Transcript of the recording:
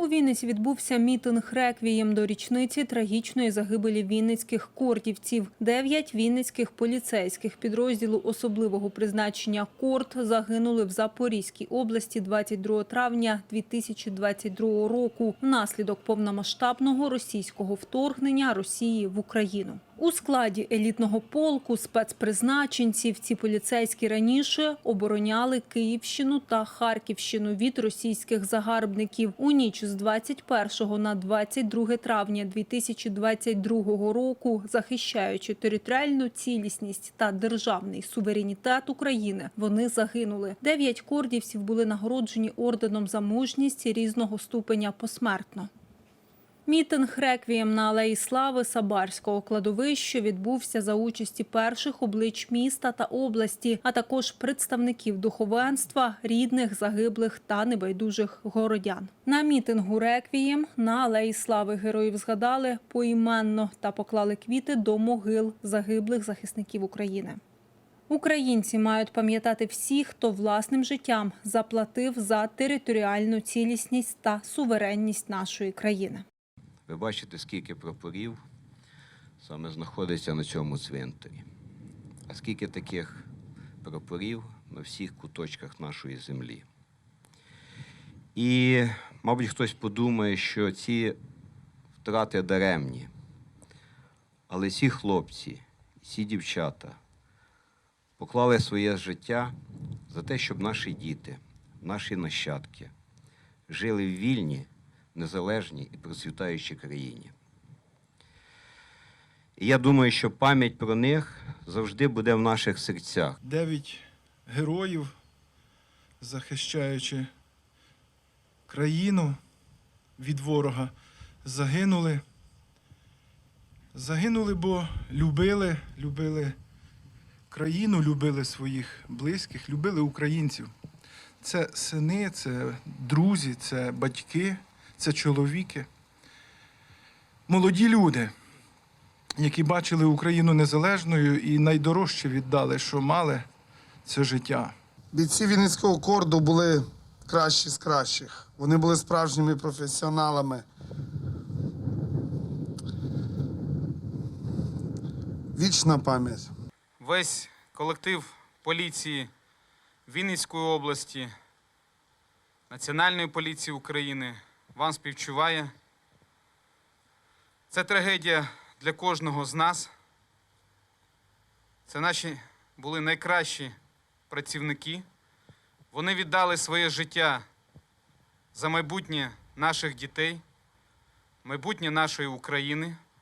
У Вінниці відбувся мітинг реквієм до річниці трагічної загибелі вінницьких кортівців. Дев'ять вінницьких поліцейських підрозділу особливого призначення «Корт» загинули в Запорізькій області 22 травня 2022 року внаслідок повномасштабного російського вторгнення Росії в Україну. У складі елітного полку спецпризначенців ці поліцейські раніше обороняли Київщину та Харківщину від російських загарбників. У ніч з 21 на 22 травня 2022 року, захищаючи територіальну цілісність та державний суверенітет України, вони загинули. Дев'ять кордівців були нагороджені орденом за мужність різного ступеня посмертно. Мітинг реквієм на Алеї Слави Сабарського кладовища відбувся за участі перших облич міста та області, а також представників духовенства, рідних, загиблих та небайдужих городян. На мітингу реквієм на Алеї Слави героїв згадали поіменно та поклали квіти до могил загиблих захисників України. Українці мають пам'ятати всіх, хто власним життям заплатив за територіальну цілісність та суверенність нашої країни. Ви бачите, скільки прапорів саме знаходиться на цьому цвинтарі. А скільки таких прапорів на всіх куточках нашої землі. І, мабуть, хтось подумає, що ці втрати даремні. Але ці хлопці, ці дівчата поклали своє життя за те, щоб наші діти, наші нащадки жили в вільній, незалежній і процвітаючій країні. І я думаю, що пам'ять про них завжди буде в наших серцях. дев'ять героїв, захищаючи країну від ворога, загинули. Загинули, бо любили, любили країну, любили своїх близьких, любили українців. Це сини, це друзі, це батьки, це чоловіки. Молоді люди, які бачили Україну незалежною і найдорожче віддали, що мали, це життя. Бійці Вінницького корду були кращі з кращих. Вони були справжніми професіоналами. Вічна пам'ять. весь колектив поліції Вінницької області, Національної поліції України вам співчуває. Це трагедія для кожного з нас. Це наші були найкращі працівники. Вони віддали своє життя за майбутнє наших дітей, майбутнє нашої України.